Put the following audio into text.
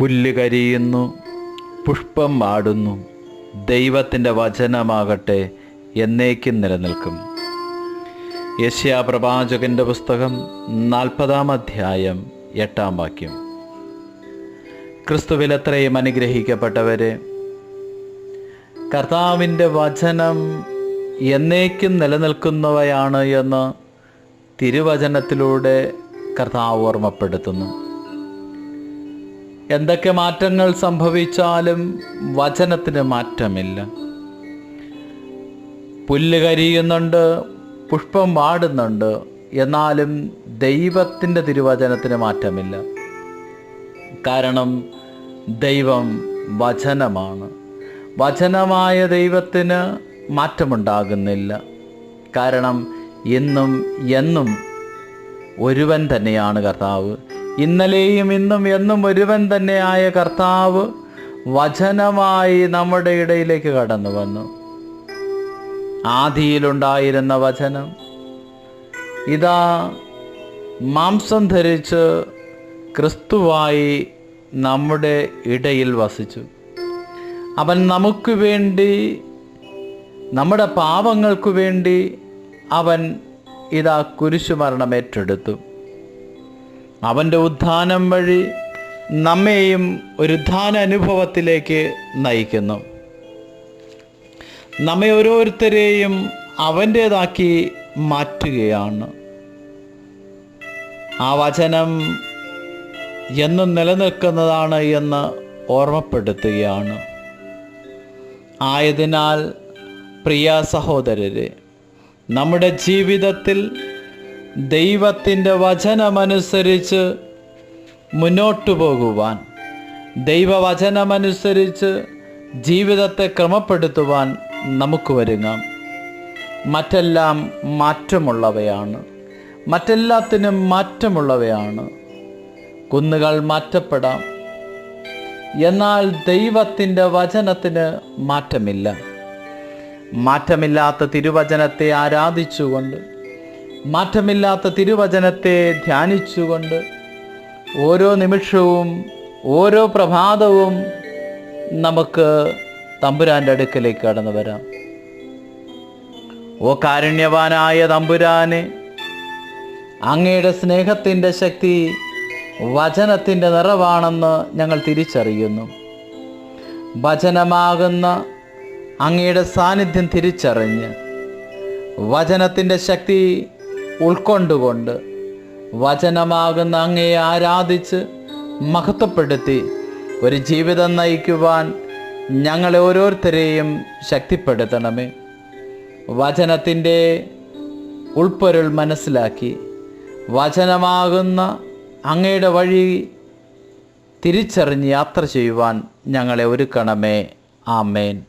പുല്ല് കരിയുന്നു പുഷ്പം വാടുന്നു ദൈവത്തിന്റെ വചനമാകട്ടെ എന്നേക്കും നിലനിൽക്കും. യശ്യാ പ്രവാചകന്റെ പുസ്തകം നാൽപ്പതാം അധ്യായം എട്ടാം വാക്യം. ക്രിസ്തുവിൽ എത്രയും അനുഗ്രഹിക്കപ്പെട്ടവരെ കർത്താവിന്റെ വചനം എന്നേക്കും നിലനിൽക്കുന്നവയാണ് എന്ന് തിരുവചനത്തിലൂടെ കർത്താവ് ഓർമ്മപ്പെടുത്തുന്നു. എന്തൊക്കെ മാറ്റങ്ങൾ സംഭവിച്ചാലും വചനത്തിന് മാറ്റമില്ല. പുല്ല് കരിയുന്നുണ്ട് പുഷ്പം വാടുന്നുണ്ട് എന്നാലും ദൈവത്തിന്റെ തിരുവചനത്തിന് മാറ്റമില്ല. കാരണം ദൈവം വചനമാണ്. വചനമായ ദൈവത്തിന് മാറ്റമുണ്ടാകുന്നില്ല. കാരണം ഇന്നും എന്നും ഒരുവൻ തന്നെയാണ് കർത്താവ്. ഇന്നലെയും ഇന്നും എന്നും ഒരുവൻ തന്നെയായ കർത്താവ് വചനമായി നമ്മുടെ ഇടയിലേക്ക് കടന്നു വന്നു. ആദിയിലുണ്ടായിരുന്ന വചനം. ഇതാ മാംസം ധരിച്ച് ക്രിസ്തുവായി നമ്മുടെ ഇടയിൽ വസിച്ചു. അവൻ നമുക്ക് വേണ്ടി നമ്മുടെ പാപങ്ങൾക്ക് വേണ്ടി അവൻ ഇതാ കുരിശുമരണം ഏറ്റെടുത്തു. അവന്റെ ഉദ്ധാനം വഴി നമ്മെയും ഒരു ഉത്ഥാന അനുഭവത്തിലേക്ക് നയിക്കുന്നു. നമ്മെ ഓരോരുത്തരെയും അവന്റേതാക്കി മാറ്റുകയാണ്. ആ വചനം എന്നും നിലനിൽക്കുന്നതാണ് എന്ന് ഓർമ്മപ്പെടുത്തുകയാണ്. ആയതിനാൽ പ്രിയ സഹോദരരെ നമ്മുടെ ജീവിതത്തിൽ ദൈവത്തിന്റെ വചനമനുസരിച്ച് മുന്നോട്ടു പോകുവാൻ ദൈവവചനമനുസരിച്ച് ജീവിതത്തെ ക്രമപ്പെടുത്തുവാൻ നമുക്ക് വരുക മറ്റെല്ലാം മാറ്റമുള്ളവയാണ്. മറ്റെല്ലാത്തിനും മാറ്റമുള്ളവയാണ്. കുന്നുകൾ മാറ്റപ്പെടാം. എന്നാൽ ദൈവത്തിന്റെ വചനത്തിന് മാറ്റമില്ല. മാറ്റമില്ലാത്ത തിരുവചനത്തെ ആരാധിച്ചുകൊണ്ട് മാറ്റമില്ലാത്ത തിരുവചനത്തെ ധ്യാനിച്ചുകൊണ്ട് ഓരോ നിമിഷവും ഓരോ പ്രഭാതവും നമുക്ക് തമ്പുരാന്റെ അടുക്കലേക്ക് കടന്നു വരാം. ഓ കാരുണ്യവാനായ തമ്പുരാനെ അങ്ങയുടെ സ്നേഹത്തിന്റെ ശക്തി വചനത്തിന്റെ നിറവാണെന്ന് ഞങ്ങൾ തിരിച്ചറിയുന്നു. വചനമാകുന്ന അങ്ങയുടെ സാന്നിധ്യം തിരിച്ചറിഞ്ഞ് വചനത്തിന്റെ ശക്തി ഉൾക്കൊണ്ടുകൊണ്ട് വചനമാകുന്ന അങ്ങയെ ആരാധിച്ച് മഹത്വപ്പെടുത്തി ഒരു ജീവിതം നയിക്കുവാൻ ഞങ്ങളെ ഓരോരുത്തരെയും ശക്തിപ്പെടുത്തണമേ. വചനത്തിന്റെ ഉൾപ്പൊരുൾ മനസ്സിലാക്കി വചനമാകുന്ന അങ്ങയുടെ വഴി തിരിച്ചറിഞ്ഞ് യാത്ര ചെയ്യുവാൻ ഞങ്ങളെ ഒരുക്കണമേ. ആമേൻ.